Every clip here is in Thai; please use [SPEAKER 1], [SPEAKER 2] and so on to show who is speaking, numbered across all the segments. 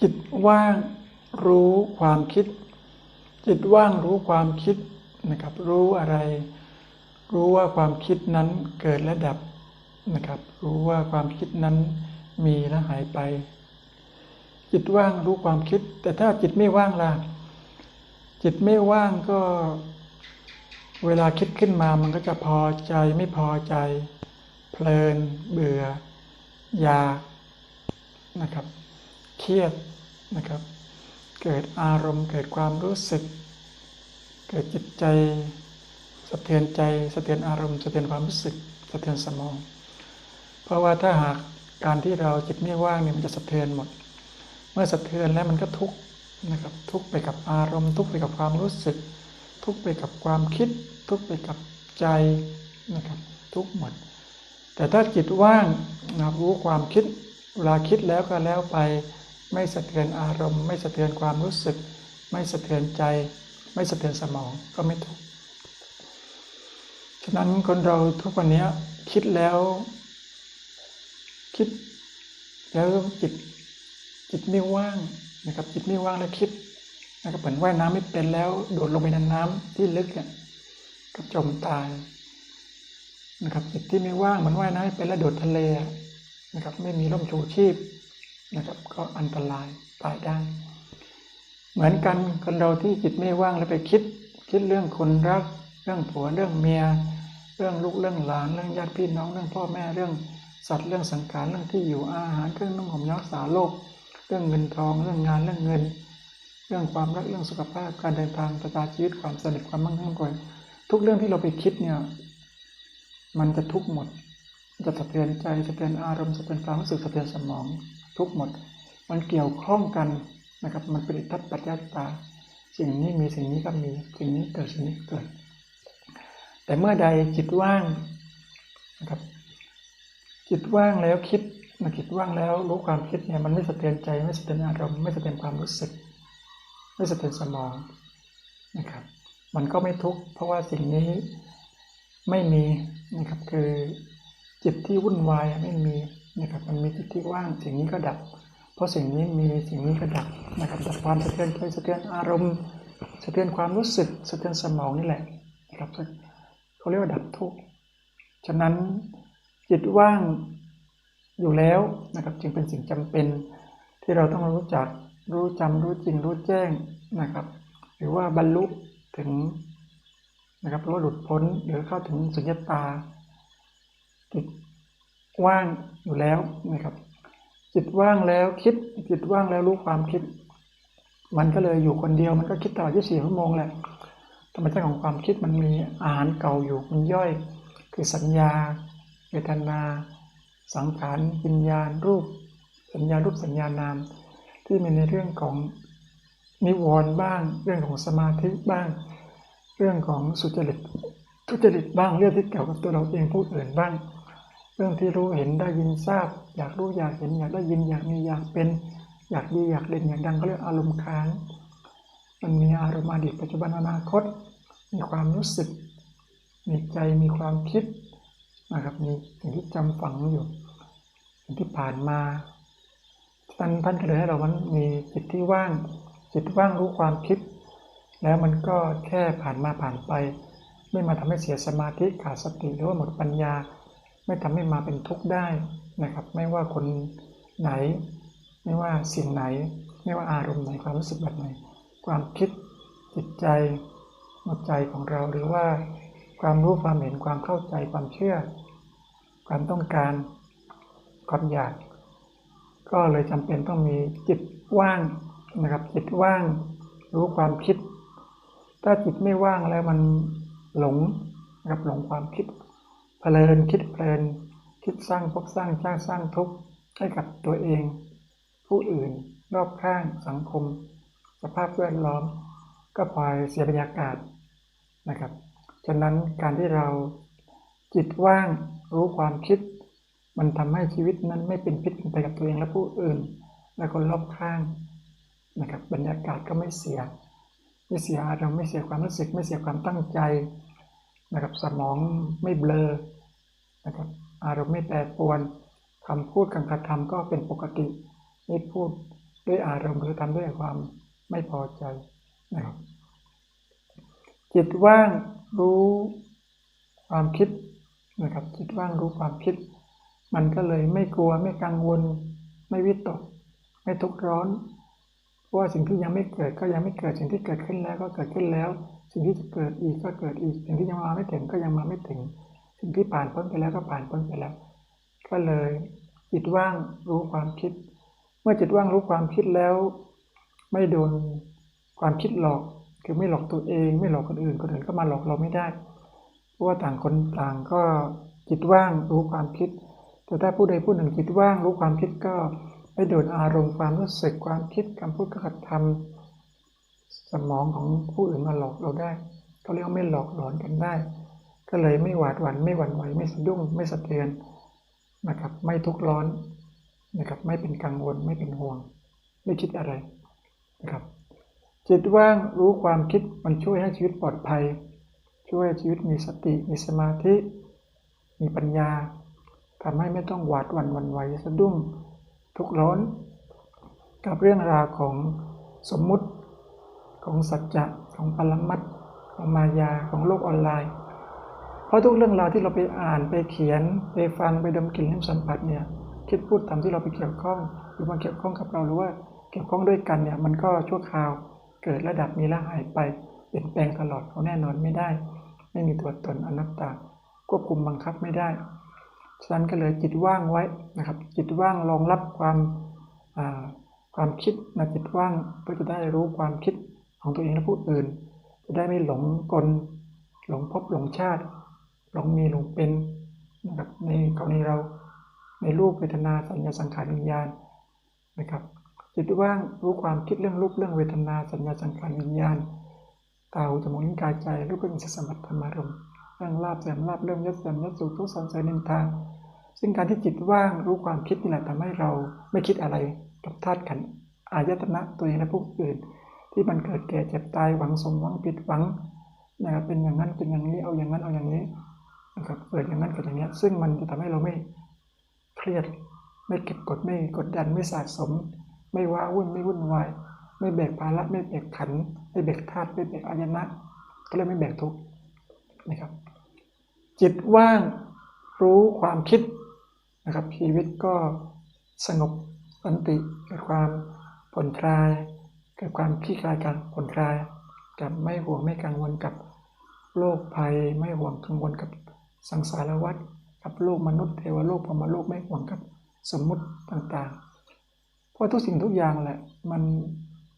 [SPEAKER 1] จิตว่างรู้ความคิด จิตว่างรู้ความคิดนะครับ รู้อะไร รู้ว่าความคิดนั้นเกิดและดับนะครับ รู้ว่าความคิดนั้นมีและหายไป จิตว่างรู้ความคิด แต่ถ้าจิตไม่ว่างล่ะจิตไม่ว่างก็ เวลาคิดขึ้นมามันก็จะพอใจไม่พอใจ เพลินเบื่อ อยากนะครับ เครียดนะครับ เกิดอารมณ์เกิดความรู้สึก เกิดจิตใจสะเทือนใจสะเทือนอารมณ์สะเทือนความรู้สึกสะเทือนสมอง เพราะว่าถ้าหากการที่เราจิตไม่ว่างเนี่ยมันจะสะเทือนหมด เมื่อสะเทือนแล้วมันก็ทุกข์นะครับทุกข์ไปกับอารมณ์ ทุกข์ไปกับความรู้สึก ทุกข์ไปกับความคิด ทุกข์ไปกับใจนะครับทุกข์หมด แต่ถ้าจิตว่างนะรู้ความคิดเวลาคิดแล้วก็แล้วไป ไม่สะเทือนอารมณ์ ไม่สะเทือนความรู้สึก ไม่สะเทือนใจ ไม่สะเทือนสมองก็ไม่ทุกข์ฉะนั้นคนเราทุกวันนี้คิดแล้ว คิด แล้วจิตจิตไม่ว่างนะครับจิตไม่ว่างแล้วคิดนะครับเหมือนว่ายน้ำไม่เป็นแล้วโดดลงไปในน้ำที่ลึกอะก็จมตายนะครับจิตที่ไม่ว่างเหมันว่ายน้ำไม่เป็นแล้วโดดทะเลนะครับไม่มีร่มชูชีพ นะครับ ก็อันตรายตายได้ เหมือนกันคนเราที่จิตไม่ว่างแล้วไปคิด คิดเรื่องคนรัก เรื่องผัวเรื่องเมีย เรื่องลูกเรื่องหลานเรื่องญาติพี่น้องเรื่องพ่อแม่เรื่องสัตว์เรื่องสังขารเรื่องที่อยู่อาหารเครื่องนุ่งห่มยารักษาโรคเรื่องเงินทองเรื่องงานเรื่องเงิน เรื่องความรักเรื่องสุขภาพการเดินทางประจาชีวิตความสนิทความมั่งคั่งก่อนทุกเรื่องที่เราไปคิดเนี่ยมันจะทุกข์หมด จะสะเทือนใจสะเทือนอารมณ์สะเทือนความรู้สึกสะเทือนสมอง ทุกหมด มันเกี่ยวข้องกันนะครับ มันเป็นทธิปัจจัยตา สิ่งนี้มีสิ่งนี้ก็มีสิ่งนี้เกิดสิ่งนี้เกิด แต่เมื่อใดจิตว่างนะครับ จิตว่างแล้วคิดนะจิตว่างแล้วรู้ความคิดเนี่ยมันไม่สะเทือนใจไม่สะเทือนอารมณ์ไม่สะเทือนความรู้สึก ไม่สะเทือนสมองนะครับ มันก็ไม่ทุกข์เพราะว่าสิ่งนี้ไม่มีนะครับคือจิตที่วุ่นวายไม่มี นะครับมันมีจิตที่ว่างสิ่งนี้ก็ดับ เพราะสิ่งนี้มีสิ่งนี้ก็ดับนะครับดับความสะเทือนใจสะเทือนอารมณ์สะเทือนความรู้สึกสะเทือนสมองนี่แหละนะครับเขาเรียกว่าดับทุกข์ฉะนั้นจิตว่างอยู่แล้วนะครับจึงเป็นสิ่งจำเป็น ที่เราต้องรู้จักรู้จำรู้จริงรู้แจ้งนะครับ หรือว่าบรรลุถึงนะครับหรือว่าหลุดพ้นหรือเข้าถึงสุญญตาจิต ว่างอยู่แล้วนะครับ จิตว่างแล้วคิด จิตว่างแล้วรู้ความคิด มันก็เลยอยู่คนเดียวมันก็คิดตลอด24ชั่วโมงแหละธรรมชาติของความคิดมันมีอาหารเก่าอยู่มันย่อย คือสัญญาเวทนา สังขารวิญญาณรูป สัญญารูปสัญญานาม ที่มีในเรื่องของนิวรณ์บ้าง เรื่องของสมาธิบ้าง เรื่องของสุจริตทุจริตบ้างเรื่องที่เกี่ยวกับตัวเราเองผู้อื่นบ้าง รื่องที่รู้เห็นได้ยินทราบ อยากรู้อยากเห็นอยากได้ยินอยากมีอยากเป็น อยากดีอยากเด่นอยากดังก็เรียกอารมณ์ค้าง มันมีอารมณ์อดีตปัจจุบันอนาคต มีความรู้สึก มีใจมีความคิดนะครับมีสิ่งที่จำฝังอยู่สิ่งที่ผ่านมาท่านท่านก็เลยให้เรามันมีจิตที่ว่างจิตว่างรู้ความคิด แล้วมันก็แค่ผ่านมาผ่านไป ไม่มาทำให้เสียสมาธิขาดสติหรือว่าหมดปัญญา ไม่ทำให้มาเป็นทุกข์ได้นะครับ ไม่ว่าคนไหน ไม่ว่าสิ่งไหน ไม่ว่าอารมณ์ไหนความรู้สึกแบบไหน ความคิดจิตใจหัวใจของเราหรือว่าความรู้ความเห็นความเข้าใจความเชื่อ ความต้องการความอยาก ก็เลยจำเป็นต้องมีจิตว่างนะครับ จิตว่างรู้ความคิด ถ้าจิตไม่ว่างแล้วมันหลงนะครับหลงความคิด เพลินคิดเพลินคิดสร้างพบสร้างจ้างสร้างทุกข์ให้กับตัวเอง ผู้อื่นรอบข้างสังคม สภาพแวดล้อม ก็พลอยเสียบรรยากาศนะครับฉะนั้นการที่เราจิตว่างรู้ความคิด มันทำให้ชีวิตนั้นไม่เป็นพิษไปกับตัวเองและผู้อื่น และคนรอบข้างนะครับบรรยากาศก็ไม่เสีย ไม่เสียอารมณ์ไม่เสียความรู้สึกไม่เสียความตั้งใจนะครับสมองไม่เบลอ นะครับอารมณ์ไม่แปรปรวนคำพูดการกระทำก็เป็นปกติไม่พูดด้วยอารมณ์หรือทำด้วยความไม่พอใจนะครับจิตว่างรู้ความคิดนะครับจิตว่างรู้ความคิด มันก็เลยไม่กลัวไม่กังวล ไม่วิตก ไม่ทุกข์ร้อนเพราะว่าสิ่งที่ยังไม่เกิดก็ยังไม่เกิดสิ่งที่เกิดขึ้นแล้วก็เกิดขึ้นแล้ว สิ่งที่จะเกิดอีกก็เกิดอีก สิ่งที่ยังมาไม่ถึงก็ยังมาไม่ถึง สิ่งที่ผ่านพ้นไปแล้วก็ผ่านพ้นไปแล้ว ก็เลยจิตว่างรู้ความคิด เมื่อจิตว่างรู้ความคิดแล้ว ไม่โดนความคิดหลอก คือไม่หลอกตัวเอง ไม่หลอกคนอื่นคนอื่นก็มาหลอกเราไม่ได้ เพราะว่าต่างคนต่างก็จิตว่างรู้ความคิด แต่ถ้าผู้ใดผู้หนึ่งจิตว่างรู้ความคิดก็ไม่โดนอารมณ์ความรู้สึกความคิดคำพูดกระทำสมองของผู้อื่นมาหลอกเราได้เขาเรียกว่าไม่หลอกหลอนกันได้ ก็เลยไม่หวาดหวั่นไม่หวั่นไหวไม่สะดุ้งไม่สะเทือนนะครับไม่ทุกข์ร้อนนะครับไม่เป็นกังวลไม่เป็นห่วง ไม่คิดอะไรนะครับจิตว่างรู้ความคิดมันช่วยให้ชีวิตปลอดภัย ช่วยให้ชีวิตมีสติมีสมาธิ มีปัญญาทำให้ไม่ต้องหวาดหวั่นหวั่นไหวสะดุ้ง ทุกข์ร้อน กับเรื่องราวของสมมุติของสัจจะของปรมัตถ์ของมายาของโลกออนไลน์ เพราะทุกเรื่องราวที่เราไปอ่านไปเขียน ไปฟังไปดมกลิ่นลิ้มสัมผัสเนี่ยคิดพูดทำที่เราไปเกี่ยวข้อง หรือมาเกี่ยวข้องกับเราหรือว่าเกี่ยวข้องด้วยกันเนี่ยมันก็ชั่วคราวเกิดระดับมีและหายไปเปลี่ยนแปลงตลอดเขาแน่นอนไม่ได้ ไม่มีตัวตนอนัตตา ควบคุมบังคับไม่ได้ฉะนั้นก็เลยจิตว่างไว้นะครับ จิตว่างรองรับความความคิดนะจิตว่างเพื่อจะได้รู้ความคิดของตัวเองและผู้อื่น จะได้ไม่หลงกลหลงพบหลงชาติ หลงมีหลงเป็นนะครับในกรณีเราในรูปเวทนาสัญญาสังขารวิญญาณนะครับจิตว่างรู้ความคิดเรื่องรูปเรื่องเวทนาสัญญาสังขารวิญญาณตาหูจมูกลิ้นกายใจรูปเป็นสมบัติธรรมารมณ์เรื่องลาบแสมลาบเรื่องยศแสมยศสุขทุกสันเสริญนินทาซึ่งการที่จิตว่างรู้ความคิดนี่แหละทำให้เราไม่คิดอะไรกับธาตุขันธ์อายตนะตัวเองและผู้อื่น ที่มันเกิดแก่เจ็บตายหวังสมหวังผิดหวังนะครับเป็นอย่างนั้นเป็นอย่างนี้เอาอย่างนั้นเอาอย่างนี้ นะครับเกิดอย่างนั้นเกิดอย่างนี้ซึ่งมันจะทำให้เราไม่เครียด ไม่เก็บกดไม่กดดันไม่สะสม ไม่ว้าวุ่นไม่วุ่นวาย ไม่แบกภาระไม่แบกขัน ไม่แบกธาตุไม่แบกอายนะก็เลยไม่แบกทุกข์นะครับ จิตว่างรู้ความคิดนะครับ ชีวิตก็สงบสันติเกิดความผ่อนคลายเกิดความคลี่คลายการผ่อนคลายกับไม่ห่วงไม่กังวลกับโรคภัย ไม่ห่วงกังวลกับ สังสารวัฏกับโลกมนุษย์เทวโลกพรมโลกไม่ห่วงกับสมมุติต่างๆ เพราะทุกสิ่งทุกอย่างแหละ มัน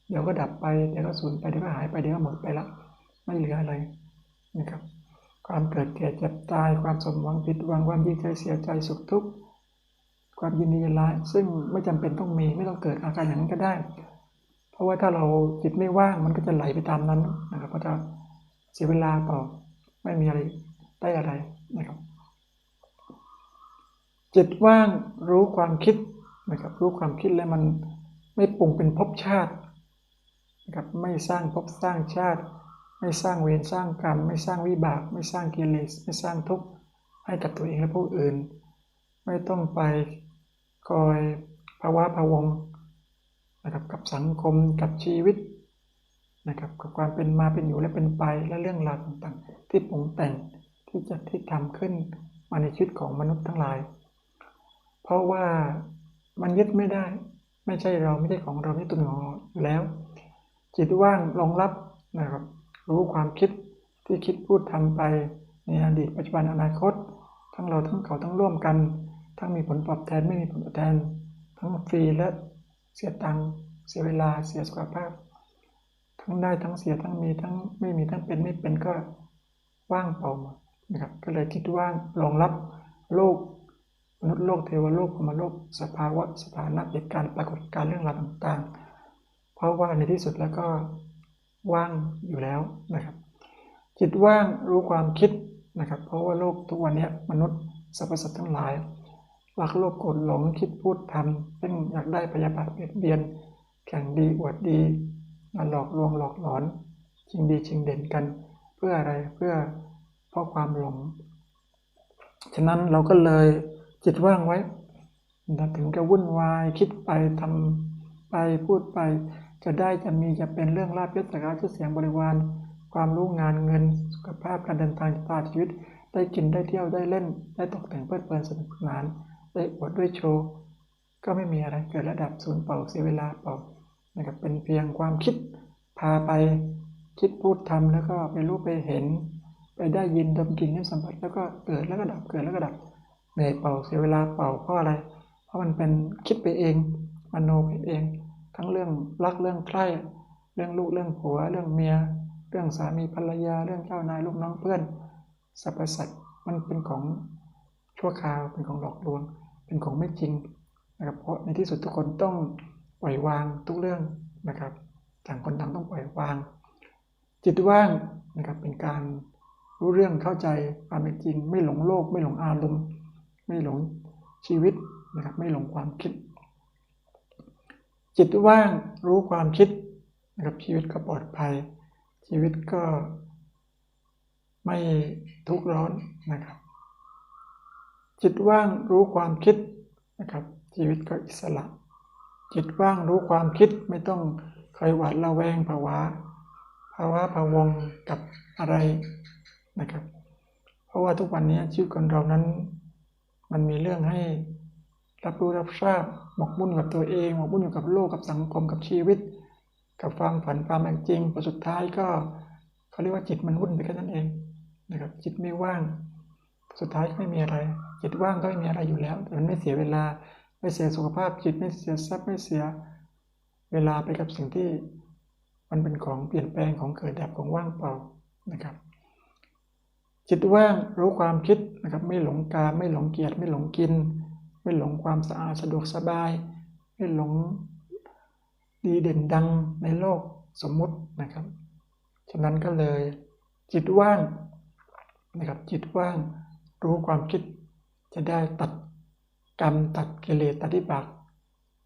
[SPEAKER 1] เดี๋ยวก็ดับไปเดี๋ยวก็สูญไปเดี๋ยวก็หายไปเดี๋ยวก็หมดไปละไม่เหลืออะไรนะครับ ความเกิดแก่เจ็บตายความสมหวังผิดหวังความดีใจเสียใจสุขทุกข์ความยินดียินร้ายซึ่งไม่จำเป็นต้องมีไม่ต้องเกิดอาการอย่างนั้นก็ได้ เพราะว่าถ้าเราจิตไม่ว่างมันก็จะไหลไปตามนั้นนะครับก็จะเสียเวลาเปล่าไม่มีอะไรได้อะไร นะครับจิตว่างรู้ความคิดนะครับรู้ความคิดแล้วมันไม่ปรุงเป็นภพชาตินะครับไม่สร้างภพสร้างชาติ ไม่สร้างเวรสร้างกรรม ไม่สร้างวิบาก ไม่สร้างกิเลสไม่สร้างทุกข์ให้กับตัวเองและผู้อื่น ไม่ต้องไปคอยภาวะพวงนะครับกับสังคมกับชีวิตนะครับกับความเป็นมาเป็นอยู่และเป็นไปและเรื่องราวต่างๆ ที่ปรุงแต่ง ที่จะที่ทำขึ้นมาในชีวิตของมนุษย์ทั้งหลาย เพราะว่ามันยึดไม่ได้ ไม่ใช่เราไม่ใช่ของเราไม่ตัวของเราแล้ว จิตว่างรองรับนะครับ รู้ความคิดที่คิดพูดทำไปในอดีตปัจจุบันอนาคต ทั้งเราทั้งเขาทั้งร่วมกัน ทั้งมีผลตอบแทนไม่มีผลตอบแทน ทั้งฟรีและเสียตังค์เสียเวลาเสียสุขภาพ ทั้งได้ทั้งเสียทั้งมีทั้งไม่มีทั้งเป็นไม่เป็นก็ว่างเปล่าหมด นะครับก็เลยคิดว่างรองรับโลกมนุษย์โลกเทวโลกพรมโลกสภาวะสถานะเหตุการณ์ปรากฏการณ์เรื่องราวต่างๆ เพราะว่าในที่สุดแล้วก็ว่างอยู่แล้วนะครับ จิตว่างรู้ความคิดนะครับ เพราะว่าโลกทุกวันนี้มนุษย์สรรพสัตว์ทั้งหลายรักโลภโกรธหลงคิดพูดทำซึ่งอยากได้พยาบาทเบียดเบียน แข่งดีอวดดีมาหลอกลวงหลอกหลอน ชิงดีชิงเด่นกัน เพื่ออะไรเพื่อ เพราะความหลง ฉะนั้นเราก็เลยจิตว่างไว้ถึงจะวุ่นวายคิดไปทำไปไปพูดไป จะได้จะมีจะเป็นเรื่องลาภยศสการชื่อเสียงบริวาร ความรู้งานเงิน สุขภาพการเดินทางตาชีวิต ได้กินได้เที่ยวได้เล่น ได้ตกแต่งเพลิดเพลินสนุกสนาน ได้อวดด้วยโชว์ ก็ไม่มีอะไรเกิดระดับศูนย์เปล่าเสียเวลาเปล่านะครับเป็นเพียงความคิดพาไปคิดพูดทำแล้วก็ไปรู้ไปเห็น ไปได้ยินดมกลินนิ้วสัมผัสแล้วก็เกิดแล้วก็ดับเกิดแล้วก็ดับเหนื่อยเป่าเสียเวลาเป่าเพราะอะไร เพราะมันเป็นคิดไปเองมโนไปเอง ทั้งเรื่องรักเรื่องใคร่เรื่องลูกเรื่องผัว เรื่องเมีย เรื่องสามีภรรยา เรื่องเจ้านายลูกน้องเพื่อนสรรพสัตว์มันเป็นของชั่วคราวเป็นของหลอกลวง เป็นของไม่จริงนะครับเพราะในที่สุดทุกคนต้องปล่อยวางทุกเรื่องนะครับต่างคนต่างต้องปล่อยวาง จิตว่างนะครับเป็นการ รู้เรื่องเข้าใจความเป็นจริง ไม่หลงโลก ไม่หลงอารมณ์ไม่หลงชีวิตนะครับไม่หลงความคิด จิตว่างรู้ความคิดนะครับชีวิตก็ปลอดภัย ชีวิตก็ไม่ทุกข์ร้อนนะครับ จิตว่างรู้ความคิดนะครับชีวิตก็อิสระ จิตว่างรู้ความคิดไม่ต้องคอยหวาดระแวงภาวะภาวะพะวงกับอะไร นะครับ เพราะว่าทุกวันนี้ชีวิตคนเรานั้น มันมีเรื่องให้รับรู้รับทราบหมกมุ่นกับตัวเองหมกมุ่นอยู่กับโลกกับสังคมกับชีวิต กับความฝันความเป็นจริงพอสุดท้ายก็เขาเรียกว่าจิตมันวุ่นไปแค่นั้นเองนะครับ จิตไม่ว่าง สุดท้ายก็ไม่มีอะไร จิตว่างก็ไม่มีอะไรอยู่แล้วแต่มันไม่เสียเวลาไม่เสียสุขภาพจิตไม่เสียทรัพย์ไม่เสีย เวลาไปกับสิ่งที่มันเป็นของเปลี่ยนแปลงของเกิดดับของว่างเปล่านะครับ จิตว่างรู้ความคิดนะครับไม่หลงกาไม่หลงเกียรติไม่หลงกิน ไม่หลงความสะอาดสะดวกสบาย ไม่หลงดีเด่นดังในโลกสมมุตินะครับ ฉะนั้นก็เลย จิตว่างนะครับจิตว่างรู้ความคิดจะได้ตัดกรรมตัดกิเลสตัดที่บาก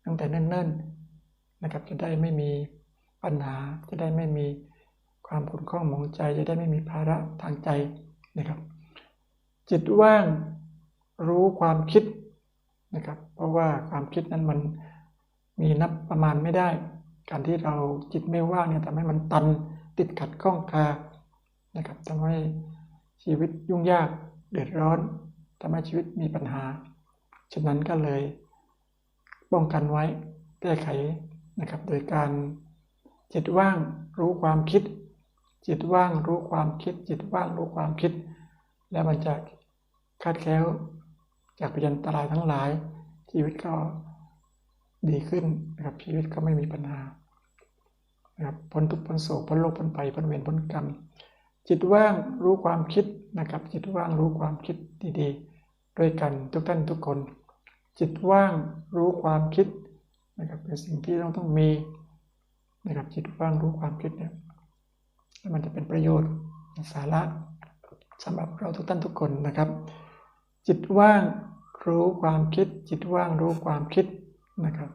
[SPEAKER 1] ตั้งแต่เนิ่นๆนะครับจะได้ไม่มีปัญหาจะได้ไม่มีความขุ่นข้องหมองใจ จะได้ไม่มีภาระทางใจ นะครับ จิตว่างรู้ความคิดนะครับ เพราะว่าความคิดนั้นมันมีนับประมาณไม่ได้ การที่เราจิตไม่ว่างเนี่ยทำให้มันตันติดขัดข้องคานะครับทำให้ชีวิตยุ่งยากเดือดร้อนทำให้ชีวิตมีปัญหา ฉะนั้นก็เลยป้องกันไว้แก้ไขนะครับ โดยการจิตว่างรู้ความคิด จิตว่างรู้ความคิด จิตว่างรู้ความคิด แล้วมันจะคาดแคล้วจากพยันตรายทั้งหลาย ชีวิตก็ดีขึ้นนะครับชีวิตก็ไม่มีปัญหานะครับพ้นทุกข์พ้นโศกพ้นโลกพ้นภัยพ้นเวรพ้นกรรม จิตว่างรู้ความคิดนะครับ จิตว่างรู้ความคิดดีๆ ด้วยกันทุกท่านทุกคน จิตว่างรู้ความคิดนะครับเป็นสิ่งที่เราต้องมีนะครับจิตว่างรู้ความคิดเนี่ย แล้วมันจะเป็นประโยชน์สาระสำหรับเราทุกท่านทุกคนนะครับ จิตว่างรู้ความคิด จิตว่างรู้ความคิดนะครับ